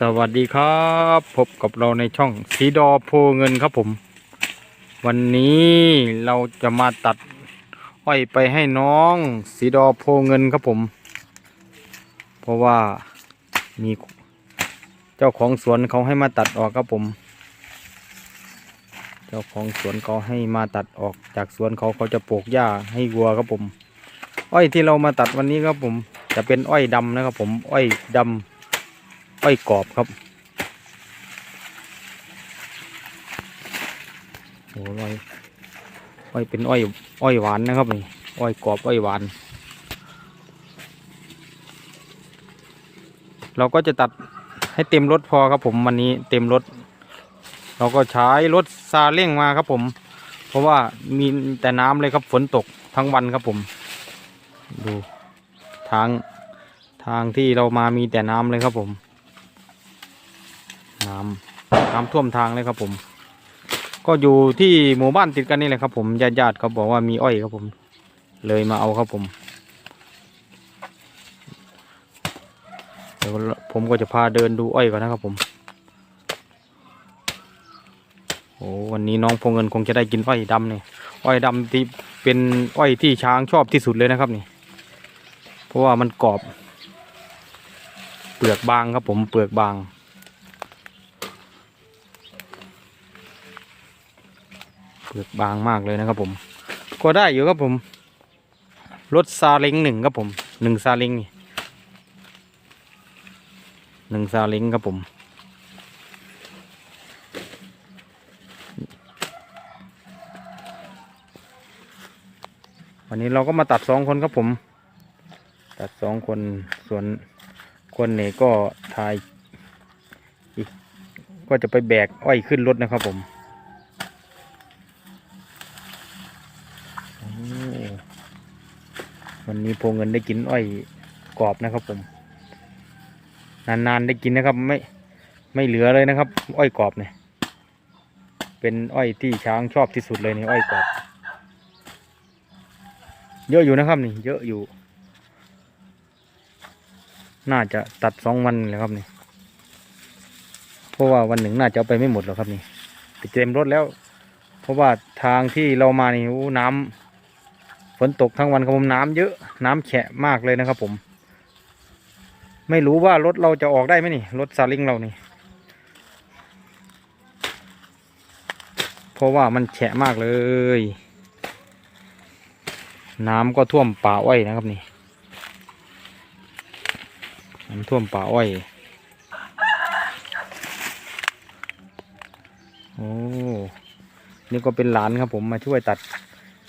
สวัสดีครับพบกับเราในช่องสีดอโพเงินครับผม วันนี้เราจะมาตัดอ้อยไปให้น้องสีดอโพเงินครับผม เพราะว่ามีเจ้าของสวนเขาให้มาตัดออกครับผม เจ้าของสวนเขาให้มาตัดออกจากสวนเขาเขาจะปลูกหญ้าให้วัวครับผม อ้อยที่เรามาตัดวันนี้ครับผม จะเป็นอ้อยดำนะครับผม อ้อยดำ อ้อยกรอบครับโอ้อ้อยอ้อยเป็นอ้อยอ้อยหวานนะครับนี่อ้อยกรอบอ้อยหวาน เราก็จะตัดให้เต็มรถพอครับผมวันนี้เต็มรถ เราก็ใช้รถซาเล้งมาครับผม เพราะว่ามีแต่น้ำเลยครับฝนตกทั้งวันครับผม ดูทางทางที่เรามามีแต่น้ำเลยครับผม น้ำน้ำท่วมทางเลยครับผม ก็อยู่ที่หมู่บ้านติดกันนี่แหละครับ ผมญาติญาติเขาบอกว่ามีอ้อยครับผม เลยมาเอาครับผมเดี๋ยวผมก็จะพาเดินดูอ้อยก่อนนะครับผมโอ้วันนี้น้องพงเงินคงจะได้กินอ้อยดำเนี่ยอ้อยดำที่เป็นอ้อยที่ช้างชอบที่สุดเลยนะครับนี่ เพราะว่ามันกรอบ เปลือกบางครับผมเปลือกบาง เป ลือกบางมากเลยนะครับผม ก็ได้อยู่ครับผม รถซาเล้งหนึ่งครับผมหนึ่งซาเล้งนี่หนึ่งซาเล้งครับผม วันนี้เราก็มาตัดสองคนครับผม ตัดสองคนส่วนคนเนี่ยก็ทายอีกก็จะไปแบกอ้อยขึ้นรถนะครับผม โอ้ วันนี้โพเงินได้กินอ้อยกรอบนะครับผม นานๆได้กินนะครับไม่ไม่เหลือเลยนะครับ อ้อยกรอบเนี่ยเป็นอ้อยที่ช้างชอบที่สุดเลยนี่อ้อยกรอบ เยอะอยู่นะครับนี่ เยอะอยู่ น่าจะตัดสองวันเลยครับนี่เพราะว่าวันหนึ่งน่าจะเอาไปไม่หมดหรอกครับนี่ไปเต็มรถแล้ว เพราะว่าทางที่เรามานี่น้ำฝ นตกทั้งวันครับผมน้ำเยอะน้ำแฉะมากเลยนะครับผม ไม่รู้ว่ารถเราจะออกได้ไหมนี่รถซาเลิงเรานี่เพราะว่ามันแฉะมากเลย น้ำก็ท่วมป่าอ้อยนะครับนี่น้ำท่วมป่าอ้อยโอ้นี่ก็เป็นหลานครับผมมาช่วยตัด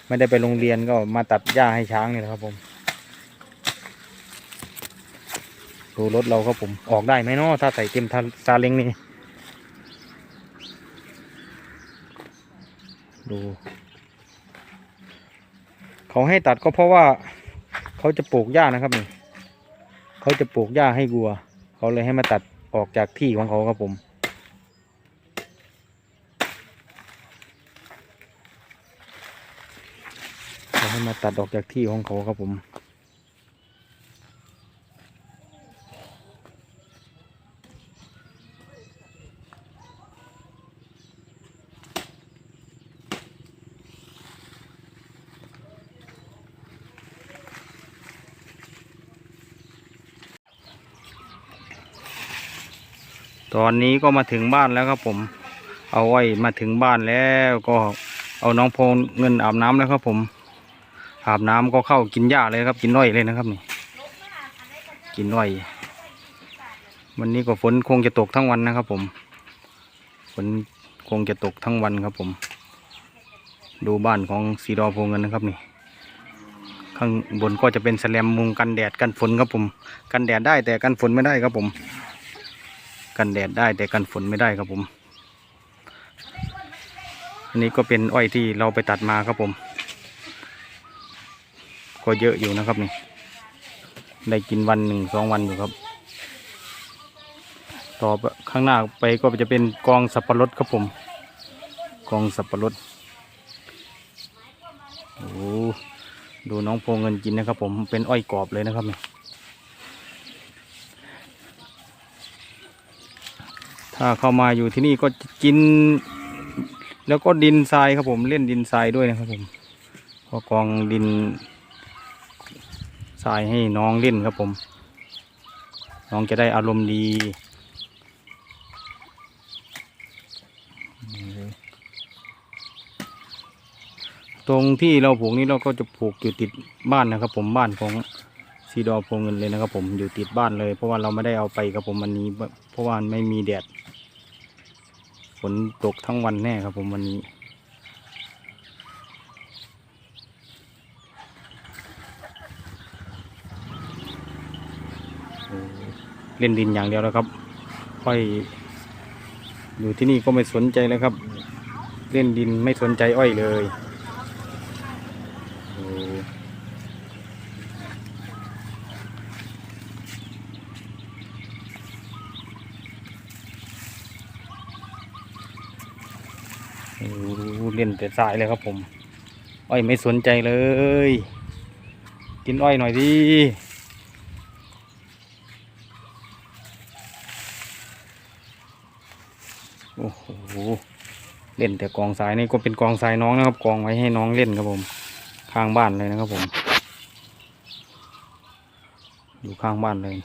ไม่ได้ไปโรงเรียนก็มาตัดหญ้าให้ช้างนี่แหละครับผม ดูรถเราครับผมออกได้ไหมเนาะถ้าใส่เต็มทาซาเล้งนี่ ดู เขาให้ตัดก็เพราะว่า เขาจะปลูกหญ้านะครับนี่เขาจะปลูกหญ้าให้วัว เขาเลยให้มาตัดออกจากที่ของเขาครับผม เขา ให้มาตัดออกจากที่ของเขาครับผมตอนนี้ก็มาถึงบ้านแล้วครับผม เอาไว้มาถึงบ้านแล้วก็เอาน้องโพงเงินอาบน้ำแล้วครับผม อาบน้ำก็เข้ากินหญ้าเลยครับ กินน้อยเลยนะครับนี่กินน้อย วันนี้ก็ฝนคงจะตกทั้งวันนะครับ ผมฝนคงจะตกทั้งวันครับ ผม ดูบ้านของสีดอพงเงินนะครับนี่ข้างบนก็จะเป็นแสลมมุงกันแดดกันฝนครับผม กันแดดได้แต่กันฝนไม่ได้ครับผม กันแดดได้แต่กันฝนไม่ได้ครับผม อันนี้ก็เป็นอ้อยที่เราไปตัดมาครับผม ก็เยอะอยู่นะครับนี่ ได้กินวันหนึ่งสองวันอยู่ครับ ต่อข้างหน้าไปก็จะเป็นกองสับปะรดครับผม กองสับปะรด โอ้ดูน้องโพเงินกินนะครับ ผมเป็นอ้อยกรอบเลยนะครับนี่ถ้าเข้ามาอยู่ที่นี่ก็กิน แล้วก็ดินทรายครับผมเล่นดินทรายด้วยนะครับผมก็กองดิน ทรายให้น้องเล่นครับผม น้องจะได้อารมณ์ดีตรงที่เราปลูกนี้เราก็จะปลูกอยู่ติดบ้านนะครับ ผมบ้านของซีดอพวงเงินเลยนะครับ ผมอยู่ติดบ้านเลย เพราะว่าเราไม่ได้เอาไปครับผมวันนี้ เพราะว่าไม่มีแดดฝนตกทั้งวันแน่ครับผมวันนี้ โอ้ เล่นดินอย่างเดียวแล้วครับค่อยอยู่ที่นี่ก็ไม่สนใจเลยครับ เล่นดินไม่สนใจอ้อยเลยโอ้โอ้เล่นแต่ทรายเลยครับผม อ้อยไม่สนใจเลย กินอ้อยหน่อยดิ โอ้โห เล่นแต่กองทรายนี่ก็เป็นกองทรายน้องนะครับ กองไว้ให้น้องเล่นครับผม ข้างบ้านเลยนะครับผม อยู่ข้างบ้านเลย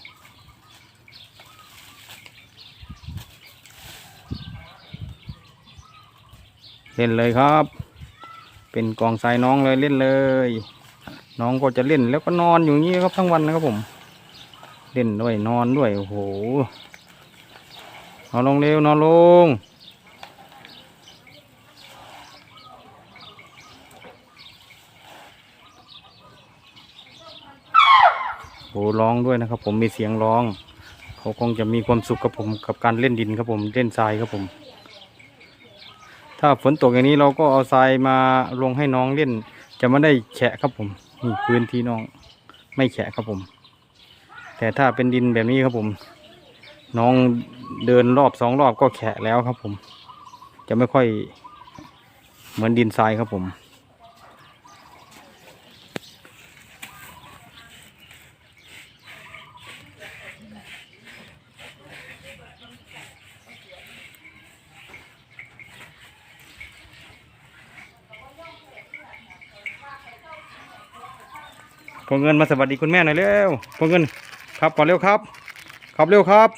เล่นเลยครับ เป็นกองทรายน้องเลยเล่นเลย น้องก็จะเล่นแล้วก็นอนอยู่นี้ครับทั้งวันนะครับผม เล่นด้วยนอนด้วยโอ้โหนอนลงเร็วนอนลง ร้องด้วยนะครับ ผมมีเสียงร้อง เขาคงจะมีความสุขกับผมกับการเล่นดินครับผมเล่นทรายครับผม ถ้าฝนตกอย่างนี้เราก็เอาทรายมาลงให้น้องเล่น จะไม่ได้แฉะครับผมนี่พื้นที่น้องไม่แฉะครับผม แต่ถ้าเป็นดินแบบนี้ครับผม น้องเดินรอบสองรอบก็แฉะแล้วครับผม จะไม่ค่อยเหมือนดินทรายครับผม พอเงินมาสวัสดีคุณแม่หน่อยเร็วพอเงินครับก่อนเร็วครับ ครับเร็วครับ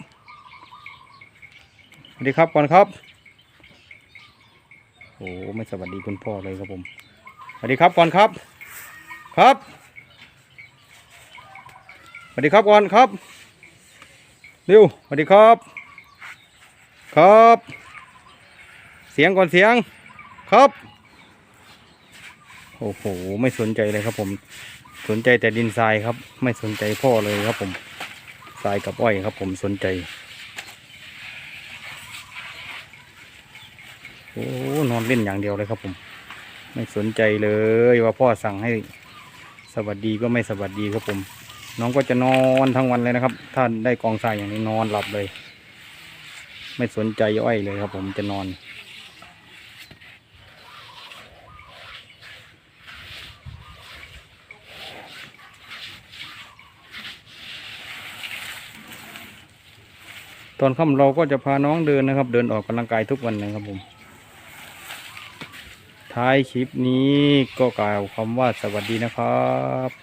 สวัสดีครับก่อนครับโอ้ไม่สวัสดีคุณพ่อเลยครับผมสวัสดีครับก่อนครับ ครับสวัสดีครับก่อนครับเร็วสวัสดีครับ ครับ เสียงก่อนเสียงครับโอ้โห ไม่สนใจเลยครับผม นใจแต่ดินทรายครับ ไม่สนใจพ่อเลยครับผมทรายกับอ้อยครับ ผมสนใจโอ้นอนเล่นอย่างเดียวเลยครับผม ไม่สนใจเลยว่าพ่อสั่งให้สวัสดีก็ไม่สวัสดีครับผม น้องก็จะนอนทั้งวันเลยนะครับถ้าได้กองทรายอย่างนี้นอนหลับเลย ไม่สนใจอ้อยเลยครับผมจะนอน ตอนค่ำเราก็จะพาน้องเดินนะครับ เดินออกกำลังกายทุกวันนะครับผม ท้ายคลิปนี้ก็กล่าวคำว่าสวัสดีนะครับ